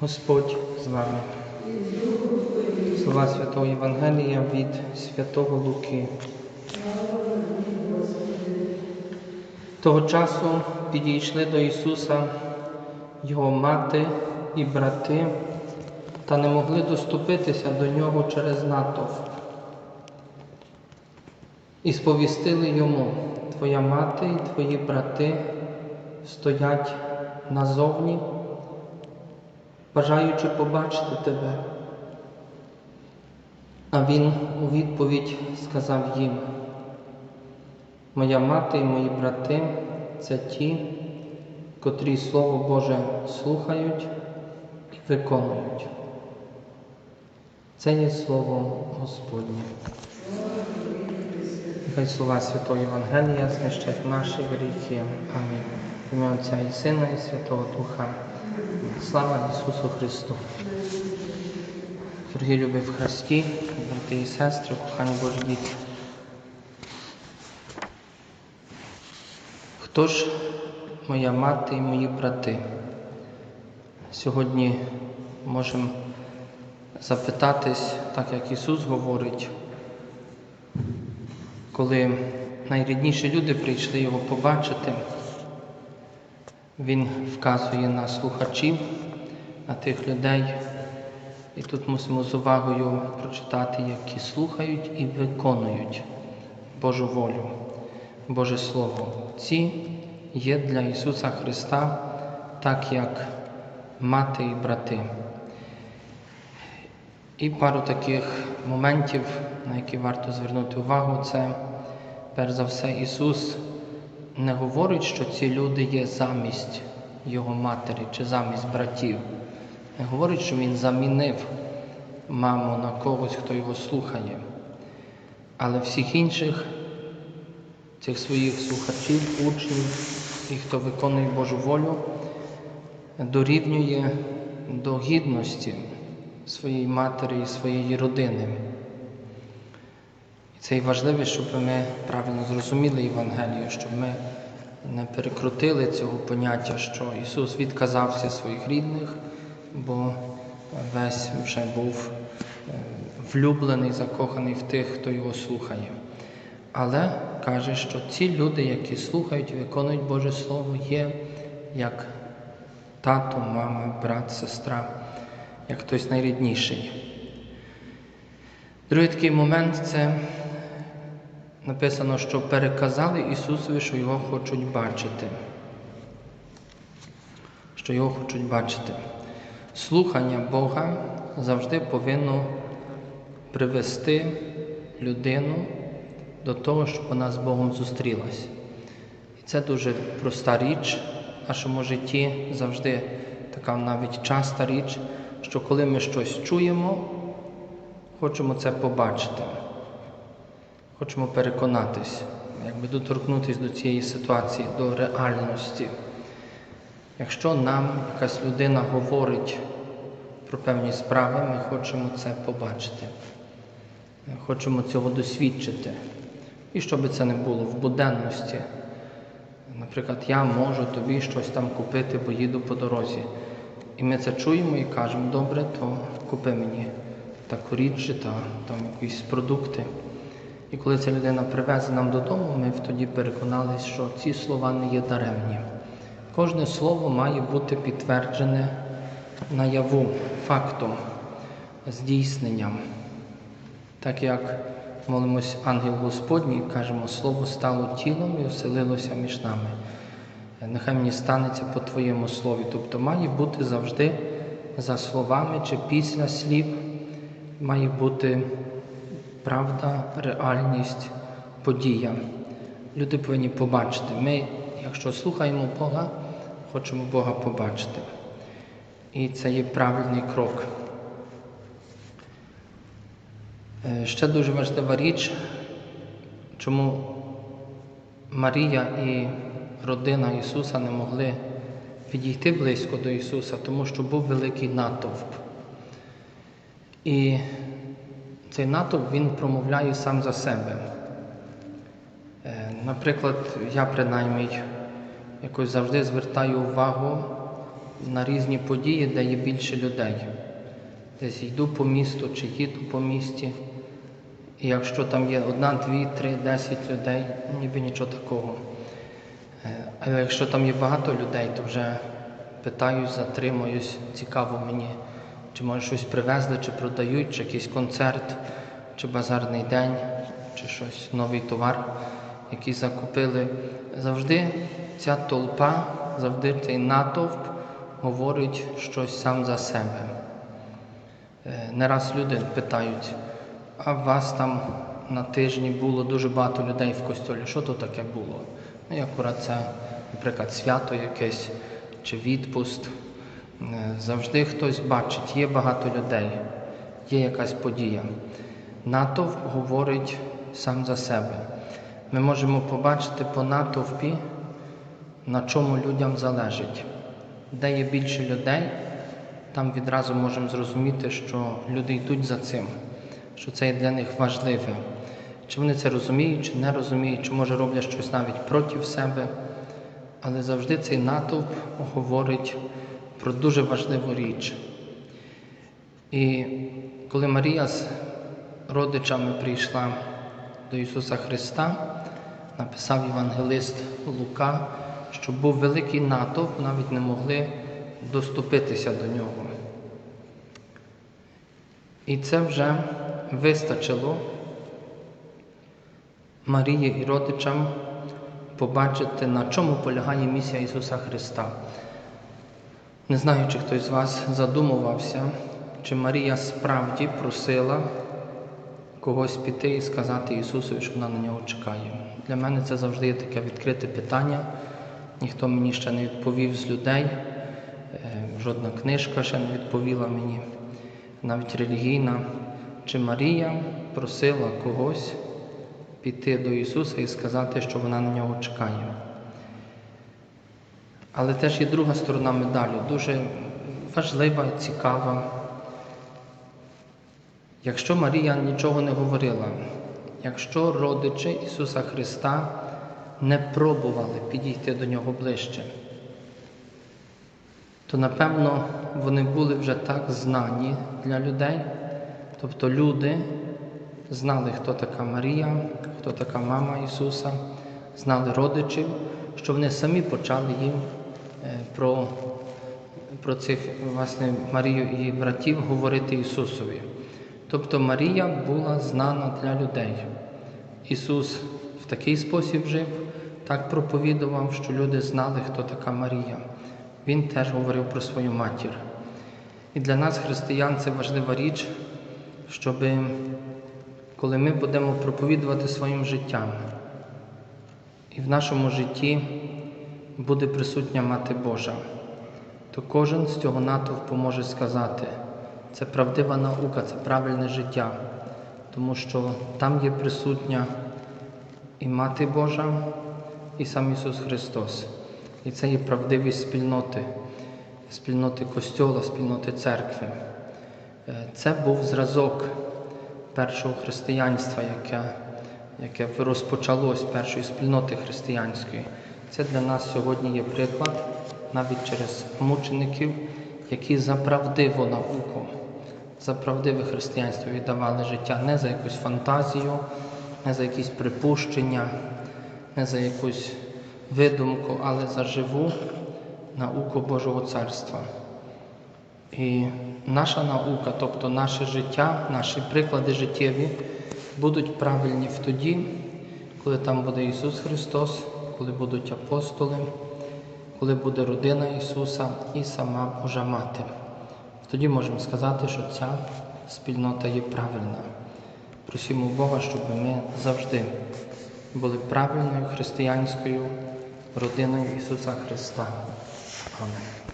Господь з вами. Слова Святого Євангелія від Святого Луки. Того часу підійшли до Ісуса Його мати і брати, та не могли доступитися до Нього через натовп. І сповістили йому, Твоя мати і твої брати стоять назовні, бажаючи побачити тебе. А він у відповідь сказав їм, Моя мати і мої брати це ті, котрі Слово Боже слухають і виконують. Це є Слово Господнє. Нехай слова Святого Євангелія знищать наші гріхи. Амінь. В ім'я Отця і Сина, і Святого Духа. Слава Ісусу Христу. Дорогі любі в Христі, брати і сестри, кохані Божі діти. Хто ж моя мати і мої брати? Сьогодні можемо запитатись, так як Ісус говорить, коли найрідніші люди прийшли його побачити, Він вказує на слухачів, на тих людей. І тут мусимо з увагою прочитати, які слухають і виконують Божу волю, Боже Слово. Ці є для Ісуса Христа, так як мати і брати. І пару таких моментів, на які варто звернути увагу, це перш за все Ісус не говорить, що ці люди є замість Його матері чи замість братів. Не говорить, що Він замінив маму на когось, хто його слухає. Але всіх інших, цих своїх слухачів, учнів і хто виконує Божу волю, дорівнює до гідності своєї матері і своєї родини. Це і важливо, щоб ми правильно зрозуміли Євангелію, щоб ми не перекрутили цього поняття, що Ісус відказався своїх рідних, бо весь вже був е, влюблений, закоханий в тих, хто його слухає. Але каже, що ці люди, які слухають виконують Боже Слово, є як тато, мама, брат, сестра, як хтось найрідніший. Другий такий момент це написано, що переказали Ісусові, що його хочуть бачити. Що його хочуть бачити. Слухання Бога завжди повинно привести людину до того, щоб вона з Богом зустрілась. І це дуже проста річ в нашому житті, завжди така навіть часта річ, що коли ми щось чуємо, хочемо це побачити, хочемо переконатись, якби доторкнутися до цієї ситуації, до реальності. Якщо нам якась людина говорить про певні справи, ми хочемо це побачити. Ми хочемо цього досвідчити. І щоб це не було в буденності. Наприклад, я можу тобі щось там купити, бо їду по дорозі. І ми це чуємо і кажемо, добре, то купи мені таку річ та там якісь продукти. І коли ця людина привезе нам додому, ми тоді переконалися, що ці слова не є даремні. Кожне слово має бути підтверджене наяву, фактом, здійсненням. Так як молимось ангел Господній, кажемо, Слово стало тілом і оселилося між нами. Нехай мені станеться по Твоєму слові. Тобто має бути завжди за словами чи після слів, має бути правда, реальність, подія. Люди повинні побачити. Ми, якщо слухаємо Бога, хочемо Бога побачити. І це є правильний крок. Е, Ще дуже важлива річ, чому Марія і родина Ісуса не могли підійти близько до Ісуса, тому що був великий натовп. І цей натовп Він промовляє сам за себе. Е, Наприклад, я принаймні якось завжди звертаю увагу на різні події, де є більше людей. Десь йду по місту чи їду по місті. І якщо там є одна, дві, три, десять людей, ніби нічого такого. Але якщо там є багато людей, то вже питаюсь, затримуюсь, цікаво мені, чи може щось привезли, чи продають, чи якийсь концерт, чи базарний день, чи щось, новий товар, який закупили. Завжди ця толпа, завжди цей натовп говорить щось сам за себе. Е, Не раз люди питають, а вас там на тижні було дуже багато людей в костьолі. Що то таке було? Ну, і акурат це, наприклад, свято якесь чи відпуст. Е, Завжди хтось бачить, є багато людей, є якась подія. Натовп говорить сам за себе. Ми можемо побачити по натовпі, на чому людям залежить. Де є більше людей, там відразу можемо зрозуміти, що люди йдуть за цим, що це є для них важливе. Чи вони це розуміють, чи не розуміють, чи може роблять щось навіть проти себе. Але завжди цей натовп говорить про дуже важливу річ. І коли Марія з родичами прийшла до Ісуса Христа, написав євангелист Лука, що був великий натовп, навіть не могли доступитися до нього. І це вже вистачило Марії і родичам побачити, на чому полягає місія Ісуса Христа. Не знаю, чи хтось з вас задумувався, чи Марія справді просила когось піти і сказати Ісусу, що вона на нього чекає. Для мене це завжди є таке відкрите питання. Ніхто мені ще не відповів з людей, е, жодна книжка ще не відповіла мені, навіть релігійна. Чи Марія просила когось піти до Ісуса і сказати, що вона на нього чекає. Але теж є друга сторона медалю, дуже важлива, цікава. Якщо Марія нічого не говорила, якщо родичі Ісуса Христа не пробували підійти до Нього ближче, то напевно вони були вже так знані для людей, тобто люди знали, хто така Марія, хто така мама Ісуса, знали родичів, що вони самі почали їм про, про цих власне Марію і братів говорити Ісусові. Тобто Марія була знана для людей. Ісус в такий спосіб жив, так проповідував, що люди знали, хто така Марія. Він теж говорив про свою матір. І для нас, християн, це важлива річ, щоб коли ми будемо проповідувати своїм життям, і в нашому житті буде присутня Мати Божа, то кожен з цього натовпу може сказати, це правдива наука, це правильне життя, тому що там є присутня і Мати Божа, і сам Ісус Христос. І це є правдивість спільноти, спільноти Костьола, спільноти церкви. Е, Це був зразок першого християнства, яке, яке розпочалось першої спільноти християнської. Це для нас сьогодні є приклад навіть через мучеників, які за правдиву науку, за правдиве християнство віддавали життя не за якусь фантазію, не за якісь припущення, не за якусь видумку, але за живу науку Божого Царства. І наша наука, тобто наше життя, наші приклади життєві будуть правильні в тоді, коли там буде Ісус Христос, коли будуть апостоли, коли буде родина Ісуса і сама Божа Мати. Тоді можемо сказати, що ця спільнота є правильна. Просимо Бога, щоб ми завжди були правильною християнською родиною Ісуса Христа. Амінь.